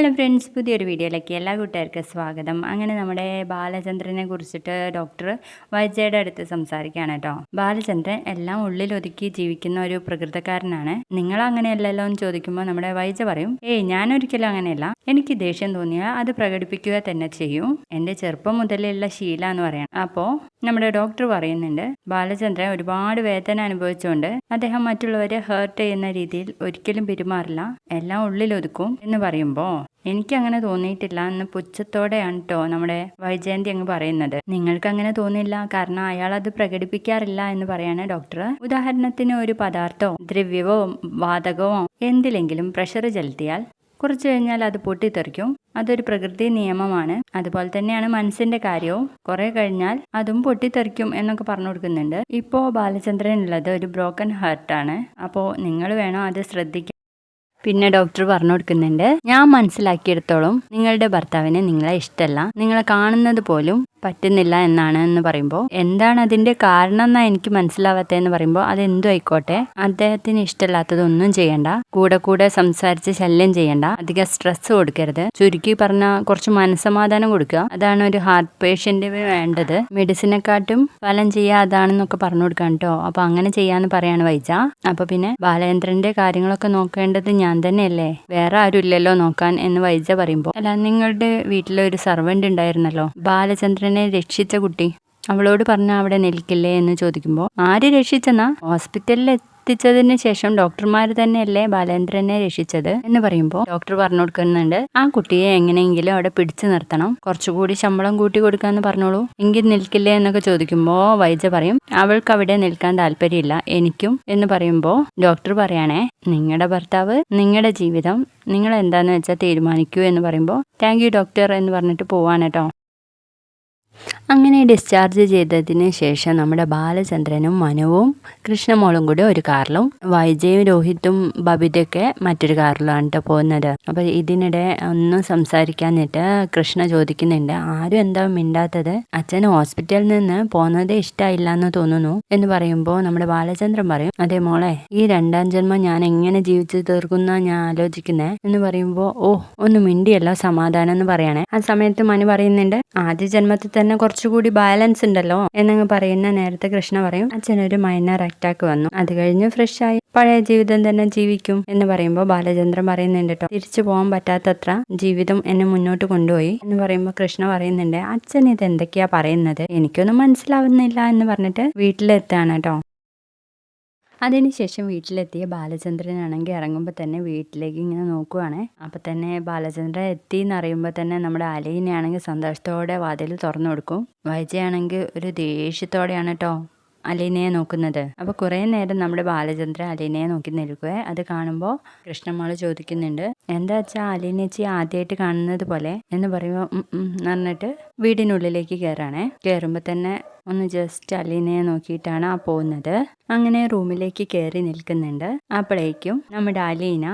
Hello friends പുതിയൊരു വീഡിയോയിലേക്ക് എല്ലാ കൂട്ടുകാർക്കും സ്വാഗതം. അങ്ങനെ നമ്മുടെ ബാലചന്ദ്രനെ കുറിച്ചിട്ട് ഡോക്ടർ വൈജയുടെ അടുത്ത് സംസാരിക്കുകയാണ് കേട്ടോ. ബാലചന്ദ്രൻ എല്ലാം ഉള്ളിൽ ഒതുക്കി ജീവിക്കുന്ന ഒരു പ്രകൃതക്കാരനാണ്. നിങ്ങൾ അങ്ങനെയല്ലല്ലോ എന്ന് ചോദിക്കുമ്പോൾ നമ്മുടെ വൈജ പറയും ഏയ് ഞാനൊരിക്കലും അങ്ങനെയല്ല. എനിക്ക് ദേഷ്യം തോന്നിയാൽ അത് പ്രകടിപ്പിക്കുക തന്നെ ചെയ്യും. എന്റെ ചെറുപ്പം മുതലുള്ള ശീല എന്ന് പറയണം. അപ്പോൾ നമ്മുടെ ഡോക്ടർ പറയുന്നുണ്ട് ബാലചന്ദ്രൻ ഒരുപാട് വേദന അനുഭവിച്ചുകൊണ്ട് അദ്ദേഹം മറ്റുള്ളവരെ ഹേർട്ട് ചെയ്യുന്ന രീതിയിൽ ഒരിക്കലും പെരുമാറില്ല. എല്ലാം ഉള്ളിൽ ഒതുക്കും എന്ന് പറയുമ്പോൾ എനിക്ക് അങ്ങനെ തോന്നിയിട്ടില്ല എന്ന് പുച്ഛത്തോടെയാണ് കേട്ടോ നമ്മുടെ വൈജയന്തി അങ്ങ് പറയുന്നത്. നിങ്ങൾക്ക് അങ്ങനെ തോന്നില്ല കാരണം അയാൾ അത് പ്രകടിപ്പിക്കാറില്ല എന്ന് പറയാണ് ഡോക്ടർ ഉദാഹരണത്തിന് ഒരു പദാർത്ഥമോ ദ്രവ്യമോ വാതകമോ എന്തിലെങ്കിലും പ്രഷർ ചെലുത്തിയാൽ കുറച്ചു കഴിഞ്ഞാൽ അത് പൊട്ടിത്തെറിക്കും. അതൊരു പ്രകൃതി നിയമമാണ്. അതുപോലെ തന്നെയാണ് മനസ്സിന്റെ കാര്യവും. കുറെ കഴിഞ്ഞാൽ അതും പൊട്ടിത്തെറിക്കും എന്നൊക്കെ പറഞ്ഞു കൊടുക്കുന്നുണ്ട്. ഇപ്പോ ബാലചന്ദ്രൻ ഉള്ളത് ഒരു ബ്രോക്കൺ ഹാർട്ടാണ് അപ്പോൾ നിങ്ങൾ വേണം അത് ശ്രദ്ധിക്കാൻ പിന്നെ ഡോക്ടർ പറഞ്ഞു കൊടുക്കുന്നുണ്ട് ഞാൻ മനസ്സിലാക്കിയെടുത്തോളം നിങ്ങളുടെ ഭർത്താവിനെ നിങ്ങളെ ഇഷ്ടമല്ല നിങ്ങളെ കാണുന്നത് പോലും പറ്റുന്നില്ല എന്നാണ് എന്ന് പറയുമ്പോൾ എന്താണ് അതിന്റെ കാരണം എന്നാ എനിക്ക് മനസ്സിലാവാത്തതെന്ന് പറയുമ്പോൾ അതെന്തോ ആയിക്കോട്ടെ അദ്ദേഹത്തിന് ഇഷ്ടമില്ലാത്തതൊന്നും ചെയ്യണ്ട. കൂടെ കൂടെ സംസാരിച്ച് ശല്യം ചെയ്യണ്ട. അധികം സ്ട്രെസ് കൊടുക്കരുത്. ചുരുക്കി പറഞ്ഞ കുറച്ച് മനസ്സമാധാനം കൊടുക്കുക. അതാണ് ഒരു ഹാർട്ട് പേഷ്യന്റിന് വേണ്ടത്. മെഡിസിനെക്കാട്ടും ഫലം ചെയ്യുക അതാണെന്നൊക്കെ പറഞ്ഞു കൊടുക്കാം കേട്ടോ. അപ്പൊ അങ്ങനെ ചെയ്യാന്ന് പറയാണ് വൈജ. അപ്പോൾ പിന്നെ ബാലേന്ദ്രന്റെ കാര്യങ്ങളൊക്കെ നോക്കേണ്ടത് ഞാൻ തന്നെയല്ലേ? വേറെ ആരും ഇല്ലല്ലോ നോക്കാൻ എന്ന് വൈജ പറയുമ്പോൾ. അല്ല നിങ്ങളുടെ വീട്ടിലൊരു സർവന്റ് ഉണ്ടായിരുന്നല്ലോ. ഉണ്ടായിരുന്നല്ലോ ബാലചന്ദ്രനെ രക്ഷിച്ച കുട്ടി. അവളോട് പറഞ്ഞ അവിടെ നിൽക്കില്ലേ എന്ന് ചോദിക്കുമ്പോൾ ആര് രക്ഷിച്ചെന്നാ? ഹോസ്പിറ്റലിൽ എത്തിച്ചതിന് ശേഷം ഡോക്ടർമാർ തന്നെയല്ലേ ബാലേന്ദ്രനെ രക്ഷിച്ചത്? എന്ന് പറയുമ്പോൾ ഡോക്ടർ പറഞ്ഞു കൊടുക്കുന്നുണ്ട് ആ കുട്ടിയെ എങ്ങനെയെങ്കിലും അവിടെ പിടിച്ചു നിർത്തണം. കുറച്ചുകൂടി ശമ്പളം കൂട്ടി കൊടുക്കാന്ന് പറഞ്ഞോളൂ. എങ്കിൽ നിൽക്കില്ലേ എന്നൊക്കെ ചോദിക്കുമ്പോൾ വൈജ പറയും അവൾക്ക് അവിടെ നിൽക്കാൻ താല്പര്യമില്ല. എനിക്കും എന്ന് പറയുമ്പോൾ ഡോക്ടർ പറയണേ നിങ്ങളുടെ ഭർത്താവ് നിങ്ങളുടെ ജീവിതം നിങ്ങൾ എന്താന്ന് വെച്ചാൽ തീരുമാനിക്കൂ എന്ന് പറയുമ്പോൾ താങ്ക് യു ഡോക്ടർ എന്ന് പറഞ്ഞിട്ട് പോവാണ് കേട്ടോ. അങ്ങനെ ഡിസ്ചാർജ് ചെയ്തതിന് ശേഷം നമ്മുടെ ബാലചന്ദ്രനും മനുവും കൃഷ്ണമോളും കൂടി ഒരു കാറിലും വൈജയും രോഹിത്തും ബബിതയൊക്കെ മറ്റൊരു കാറിലാണ് കേട്ടോ പോകുന്നത്. അപ്പോൾ ഇതിനിടെ ഒന്നും സംസാരിക്കാനിട്ട് കൃഷ്ണ ചോദിക്കുന്നുണ്ട് ആരും എന്താ മിണ്ടാത്തത്? അച്ഛൻ ഹോസ്പിറ്റലിൽ നിന്ന് പോകുന്നത് ഇഷ്ടമില്ല എന്ന് തോന്നുന്നു. എന്ന് പറയുമ്പോൾ നമ്മുടെ ബാലചന്ദ്രൻ പറയും അതെ മോളെ ഈ രണ്ടാം ജന്മം ഞാൻ എങ്ങനെ ജീവിച്ചു തീർക്കുന്ന ഞാൻ ആലോചിക്കുന്നത് എന്ന് പറയുമ്പോൾ ഓ ഒന്ന് മിണ്ടിയല്ല സമാധാനം എന്ന് പറയണേ. ആ സമയത്ത് മനു പറയുന്നുണ്ട് ആദ്യ ജന്മത്തിൽ തന്നെ കുറച്ചുകൂടി ബാലൻസ് ഉണ്ടല്ലോ എന്നങ്ങ് പറയുന്ന നേരത്തെ കൃഷ്ണ പറയും. അച്ഛനൊരു മൈനർ അറ്റാക്ക് വന്നു. അത് കഴിഞ്ഞ് ആയി. പഴയ ജീവിതം തന്നെ ജീവിക്കും എന്ന് പറയുമ്പോൾ ബാലചന്ദ്രൻ പറയുന്നുണ്ട് കേട്ടോ തിരിച്ചു പോകാൻ പറ്റാത്തത്ര ജീവിതം എന്നെ മുന്നോട്ട് കൊണ്ടുപോയി എന്ന് പറയുമ്പോൾ കൃഷ്ണ പറയുന്നുണ്ട്. അച്ഛൻ ഇത് എന്തൊക്കെയാ പറയുന്നത്? എനിക്കൊന്നും മനസ്സിലാവുന്നില്ല എന്ന് പറഞ്ഞിട്ട് വീട്ടിലെത്താണ് കേട്ടോ അതിനുശേഷം വീട്ടിലെത്തിയ ബാലചന്ദ്രനാണെങ്കിൽ ഇറങ്ങുമ്പോൾ തന്നെ വീട്ടിലേക്ക് ഇങ്ങനെ നോക്കുവാണ്. അപ്പം തന്നെ ബാലചന്ദ്രൻ എത്തി എന്നറിയുമ്പോൾ തന്നെ നമ്മുടെ അലീനയാണെങ്കിൽ സന്തോഷത്തോടെ വാതിൽ തുറന്നു കൊടുക്കും. വൈജയാണെങ്കിൽ ഒരു ദേഷ്യത്തോടെയാണ് കേട്ടോ അലീനയെ നോക്കുന്നത്. അപ്പോൾ കുറേ നേരം നമ്മുടെ ബാലചന്ദ്രൻ അലീനയെ നോക്കി നിൽക്കുക അത് കാണുമ്പോൾ കൃഷ്ണമാൾ ചോദിക്കുന്നുണ്ട് എന്താ വെച്ചാൽ അലീനച്ചി ആദ്യമായിട്ട് കാണുന്നത് പോലെ? എന്ന് പറയുമ്പോൾ എന്ന് പറഞ്ഞിട്ട് വീടിനുള്ളിലേക്ക് കയറാണേ കയറുമ്പോൾ തന്നെ ഒന്ന് ജസ്റ്റ് അലീനയെ നോക്കിയിട്ടാണ് ആ പോകുന്നത്. അങ്ങനെ റൂമിലേക്ക് കയറി നിൽക്കുന്നുണ്ട്. അപ്പോഴേക്കും നമ്മുടെ അലീന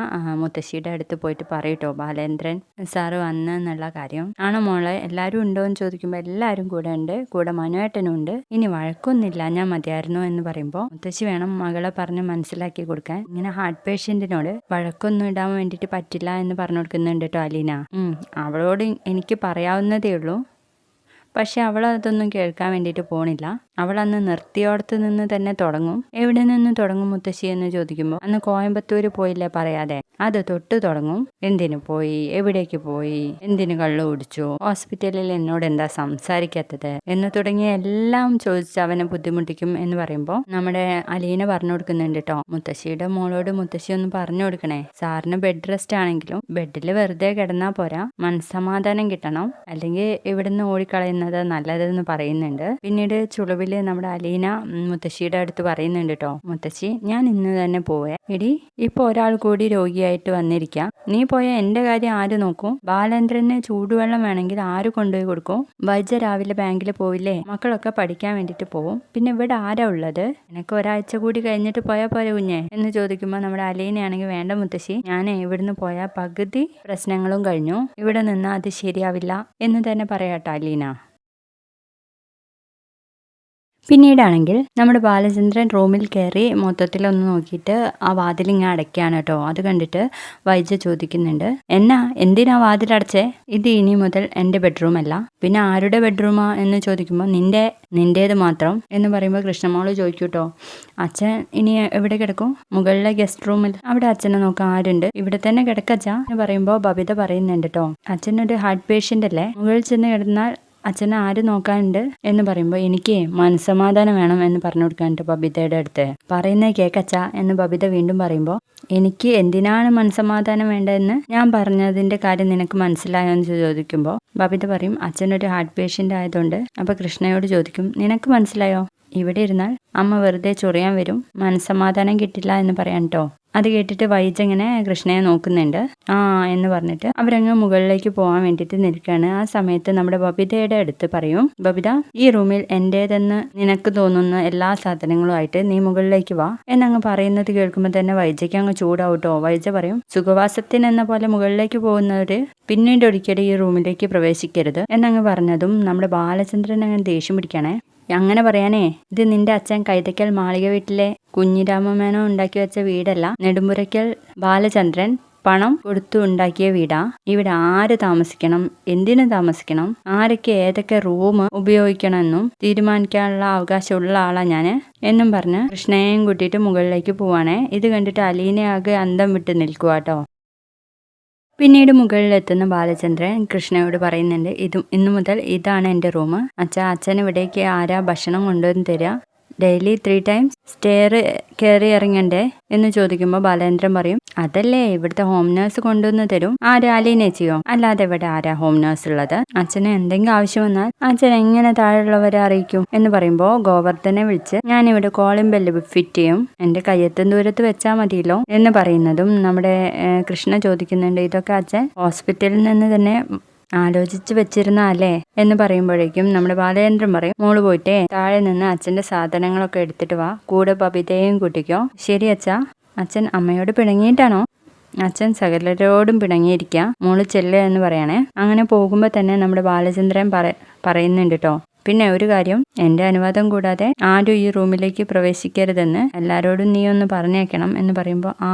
മുത്തശ്ശിയുടെ അടുത്ത് പോയിട്ട് പറയട്ടോ ബാലേന്ദ്രൻ സാറ് വന്ന എന്നുള്ള കാര്യം. ആണോ മോളെ? എല്ലാവരും ഉണ്ടോ എന്ന് ചോദിക്കുമ്പോൾ എല്ലാവരും കൂടെ ഉണ്ട്. കൂടെ മനുവേട്ടനും ഉണ്ട് ഇനി വഴക്കൊന്നുമില്ല. ഞാൻ മതിയായിരുന്നു എന്ന് പറയുമ്പോൾ മുത്തശ്ശി വേണം മകളെ പറഞ്ഞ് മനസ്സിലാക്കി കൊടുക്കാൻ. ഇങ്ങനെ ഹാർട്ട് പേഷ്യന്റിനോട് വഴക്കൊന്നും ഇടാൻ വേണ്ടിയിട്ട് പറ്റില്ല എന്ന് പറഞ്ഞു കൊടുക്കുന്നുണ്ട് കേട്ടോ അലീന. അവളോട് എനിക്ക് പറയാവുന്നതേ ഉള്ളൂ. പക്ഷെ അവൾ അതൊന്നും കേൾക്കാൻ വേണ്ടിയിട്ട് പോണില്ല. അവൾ അന്ന് നിർത്തിയോടത്ത് നിന്ന് തന്നെ തുടങ്ങും. എവിടെ നിന്ന് തുടങ്ങും മുത്തശ്ശി എന്ന് ചോദിക്കുമ്പോൾ അന്ന് കോയമ്പത്തൂര് പോയില്ലേ പറയാതെ. അത് തൊട്ട് തുടങ്ങും. എന്തിനു പോയി? എവിടേക്ക് പോയി? എന്തിനു കള്ളു കുടിച്ചു? ഹോസ്പിറ്റലിൽ എന്നോട് എന്താ സംസാരിക്കാത്തത്? എന്ന് തുടങ്ങിയ എല്ലാം ചോദിച്ച് അവനെ ബുദ്ധിമുട്ടിക്കും എന്ന് പറയുമ്പോൾ നമ്മുടെ അലീന പറഞ്ഞു കൊടുക്കുന്നുണ്ട് കേട്ടോ മുത്തശ്ശിയുടെ മോളോട് മുത്തശ്ശി ഒന്ന് പറഞ്ഞു കൊടുക്കണേ. സാറിന് ബെഡ് റെസ്റ്റ് ആണെങ്കിലും ബെഡിൽ വെറുതെ കിടന്നാൽ പോരാ. മനസ്സമാധാനം കിട്ടണം. അല്ലെങ്കിൽ ഇവിടുന്ന് ഓടിക്കളയുന്നത് നല്ലതെന്ന് പറയുന്നുണ്ട്. പിന്നീട് ചുളിവിൽ നമ്മുടെ അലീന മുത്തശ്ശിയുടെ അടുത്ത് പറയുന്നുണ്ട് കേട്ടോ മുത്തശ്ശി ഞാൻ ഇന്ന് തന്നെ പോവേ. എടി ഇപ്പൊ ഒരാൾ കൂടി രോഗിയായിട്ട് വന്നിരിക്കാം. നീ പോയ എന്റെ കാര്യം ആര് നോക്കും? ബാലേന്ദ്രന് ചൂടുവെള്ളം വേണമെങ്കിൽ ആര് കൊണ്ടുപോയി കൊടുക്കും? വൈജ രാവിലെ ബാങ്കിൽ പോവില്ലേ മക്കളൊക്കെ പഠിക്കാൻ വേണ്ടിട്ട് പോവും. പിന്നെ ഇവിടെ ആരാ ഉള്ളത്? എനിക്ക് ഒരാഴ്ച കൂടി കഴിഞ്ഞിട്ട് പോയാൽ പോരെ കുഞ്ഞെ എന്ന് ചോദിക്കുമ്പോൾ നമ്മുടെ അലീനയാണെങ്കിൽ വേണ്ട മുത്തശ്ശി. ഞാൻ ഇവിടുന്ന് പോയാൽ പകുതി പ്രശ്നങ്ങളും കഴിഞ്ഞു. ഇവിടെ നിന്നാൽ അത് ശരിയാവില്ല എന്ന് തന്നെ പറയാട്ടോ അലീന. പിന്നീടാണെങ്കിൽ നമ്മുടെ ബാലചന്ദ്രൻ റൂമിൽ കയറി മൊത്തത്തിൽ ഒന്ന് നോക്കിയിട്ട് ആ വാതിലിങ്ങ അടയ്ക്കുകയാണ് കേട്ടോ. അത് കണ്ടിട്ട് വൈജ ചോദിക്കുന്നുണ്ട് എന്നാ എന്തിനാ വാതിലടച്ചേ ഇത് ഇനി മുതൽ എന്റെ ബെഡ്റൂം അല്ല. പിന്നെ ആരുടെ ബെഡ്റൂമാ? എന്ന് ചോദിക്കുമ്പോൾ നിന്റെ നിന്റേത് മാത്രം. എന്ന് പറയുമ്പോൾ കൃഷ്ണമോൾ കേട്ടോ അച്ഛൻ ഇനി എവിടെ കിടക്കും? മുകളിലെ ഗസ്റ്റ് റൂമിൽ അവിടെ അച്ഛനെ നോക്കാൻ ആരുണ്ട്? ഇവിടെ തന്നെ കിടക്കച്ചാ എന്ന് പറയുമ്പോൾ ബബിത പറയുന്നുണ്ട് കേട്ടോ അച്ഛനൊരു ഹാർട്ട് പേഷ്യന്റ് അല്ലേ? മുകളിൽ ചെന്ന് കിടന്നാൽ അച്ഛനെ ആര് നോക്കാനുണ്ട് എന്ന് പറയുമ്പോൾ എനിക്ക് മനസ്സമാധാനം വേണം എന്ന് പറഞ്ഞു കൊടുക്കാനുണ്ട് ബബിതയുടെ അടുത്ത്. പറയുന്നത് കേക്കച്ച എന്ന് ബബിത വീണ്ടും പറയുമ്പോൾ എനിക്ക് എന്തിനാണ് മനസ്സമാധാനം വേണ്ടതെന്ന് ഞാൻ പറഞ്ഞതിന്റെ കാര്യം നിനക്ക് മനസ്സിലായോ എന്ന് ചോദിക്കുമ്പോൾ ബബിത പറയും അച്ഛനൊരു ഹാർട്ട് പേഷ്യന്റ് ആയതുകൊണ്ട് അപ്പോൾ കൃഷ്ണയോട് ചോദിക്കും നിനക്ക് മനസ്സിലായോ? ഇവിടെ ഇരുന്നാൽ അമ്മ വെറുതെ ചൊറിയാൻ വരും മനസ്സമാധാനം കിട്ടില്ല എന്ന് പറയാൻ കേട്ടോ അത് കേട്ടിട്ട് വൈജ ഇങ്ങനെ കൃഷ്ണയെ നോക്കുന്നുണ്ട്. ആ എന്ന് പറഞ്ഞിട്ട് അവരങ്ങ് മുകളിലേക്ക് പോകാൻ വേണ്ടിയിട്ട് നിൽക്കുകയാണ് ആ സമയത്ത് നമ്മുടെ ബബിതയുടെ അടുത്ത് പറയും ബബിത ഈ റൂമിൽ എന്റേതെന്ന് നിനക്ക് തോന്നുന്ന എല്ലാ സാധനങ്ങളുമായിട്ട് നീ മുകളിലേക്ക് വാ. എന്നങ്ങ് പറയുന്നത് കേൾക്കുമ്പോൾ തന്നെ വൈജയ്ക്ക് അങ്ങ് ചൂടാവട്ടോ. വൈജ പറയും സുഖവാസത്തിന് എന്ന പോലെ മുകളിലേക്ക് പോകുന്നവർ പിന്നീട് ഒരിക്കലും ഈ റൂമിലേക്ക് പ്രവേശിക്കരുത്. എന്നങ്ങ് പറഞ്ഞതും നമ്മുടെ ബാലചന്ദ്രൻ അങ്ങ് ദേഷ്യം പിടിക്കണേ. അങ്ങനെ പറയാനേ ഇത് നിന്റെ അച്ഛൻ കൈതക്കൽ മാളിക വീട്ടിലെ കുഞ്ഞിരാമമേനോ ഉണ്ടാക്കി വെച്ച വീടല്ല. നെടുമ്പുരയ്ക്കൽ ബാലചന്ദ്രൻ പണം കൊടുത്തു ഉണ്ടാക്കിയ വീടാ. ഇവിടെ ആര് താമസിക്കണം? എന്തിനു താമസിക്കണം? ആരൊക്കെ ഏതൊക്കെ റൂം ഉപയോഗിക്കണമെന്നും തീരുമാനിക്കാനുള്ള അവകാശമുള്ള ആളാ ഞാൻ എന്നും പറഞ്ഞ് കൃഷ്ണയെയും കൂട്ടിയിട്ട് മുകളിലേക്ക് പോവാണേ. ഇത് കണ്ടിട്ട് അലീനയാകെ അന്തം വിട്ട് നിൽക്കുക കേട്ടോ പിന്നീട് മുകളിലെത്തുന്ന ബാലചന്ദ്രൻ കൃഷ്ണയോട് പറയുന്നുണ്ട് ഇതും ഇന്നു മുതൽ ഇതാണ് എന്റെ റൂം അച്ഛാ അച്ഛൻ ഇവിടേക്ക് ആരാ ഭക്ഷണം കൊണ്ടുവന്ന് തരിക ഡെയിലി ത്രീ ടൈംസ് സ്റ്റെയർ കയറി ഇറങ്ങണ്ടേ എന്ന് ചോദിക്കുമ്പോൾ ബാലേന്ദ്രൻ പറയും അതല്ലേ ഇവിടുത്തെ ഹോം നേഴ്സ് കൊണ്ടുവന്ന് തരും. ആരാ അലീനേച്ചിയോ അല്ലാതെ ഇവിടെ ആരാ ഹോം നേഴ്സ് ഉള്ളത്? അച്ഛന് എന്തെങ്കിലും ആവശ്യം വന്നാൽ അച്ഛൻ എങ്ങനെ താഴെയുള്ളവരെ അറിയിക്കും എന്ന് പറയുമ്പോൾ ഗോവർദ്ധനെ വിളിച്ച് ഞാൻ ഇവിടെ കോളിംഗ് ബെല്ല് ഫിറ്റ് ചെയ്യും. എന്റെ കയ്യെത്തും ദൂരത്ത് വെച്ചാൽ മതിയല്ലോ? എന്ന് പറയുന്നതും നമ്മുടെ കൃഷ്ണ ചോദിക്കുന്നുണ്ട്. ഇതൊക്കെ അച്ഛൻ ഹോസ്പിറ്റലിൽ നിന്ന് തന്നെ ആലോചിച്ച് വെച്ചിരുന്ന അല്ലേ? എന്ന് പറയുമ്പോഴേക്കും നമ്മുടെ ബാലചന്ദ്രൻ പറയും മോൾ പോയിട്ടേ താഴെ നിന്ന് അച്ഛന്റെ സാധനങ്ങളൊക്കെ എടുത്തിട്ട് വാ. കൂടെ ബബിതയും കൂട്ടിക്കോ. ശരി അച്ഛ. അച്ഛൻ അമ്മയോട് പിണങ്ങിയിട്ടാണോ? അച്ഛൻ സകലരോടും പിണങ്ങിയിരിക്കുക മോൾ ചെല്ലുക എന്ന് പറയണേ. അങ്ങനെ പോകുമ്പോൾ തന്നെ നമ്മുടെ ബാലചന്ദ്രൻ പറ പറയുന്നുണ്ട് കേട്ടോ പിന്നെ ഒരു കാര്യം എന്റെ അനുവാദം കൂടാതെ ആരും ഈ റൂമിലേക്ക് പ്രവേശിക്കരുതെന്ന് എല്ലാവരോടും നീ ഒന്ന് പറഞ്ഞേക്കണം എന്ന് പറയുമ്പോൾ ആ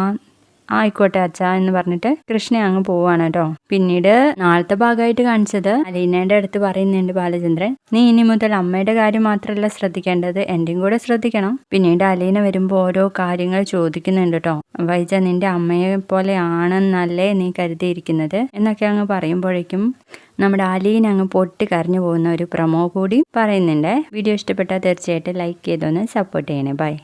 ആയിക്കോട്ടെ അച്ഛാ എന്ന് പറഞ്ഞിട്ട് കൃഷ്ണ അങ്ങ് പോവാണ് കേട്ടോ. പിന്നീട് നാളത്തെ ഭാഗമായിട്ട് കാണിച്ചത് അലീനയുടെ അടുത്ത് പറയുന്നുണ്ട് ബാലചന്ദ്രൻ നീ ഇനി മുതൽ അമ്മയുടെ കാര്യം മാത്രമല്ല ശ്രദ്ധിക്കേണ്ടത് എന്റെയും കൂടെ ശ്രദ്ധിക്കണം. പിന്നീട് അലീന വരുമ്പോൾ ഓരോ കാര്യങ്ങൾ ചോദിക്കുന്നുണ്ട് കേട്ടോ. വൈജ നിന്റെ അമ്മയെ പോലെ ആണെന്നല്ലേ നീ കരുതിയിരിക്കുന്നത്? എന്നൊക്കെ അങ്ങ് പറയുമ്പോഴേക്കും നമ്മുടെ അലീന അങ്ങ് പൊട്ടി കരഞ്ഞു പോകുന്ന ഒരു പ്രൊമോ കൂടി പറയുന്നുണ്ട്. വീഡിയോ ഇഷ്ടപ്പെട്ടാൽ തീർച്ചയായിട്ടും ലൈക്ക് ചെയ്തൊന്ന് സപ്പോർട്ട് ചെയ്യണേ. ബൈ.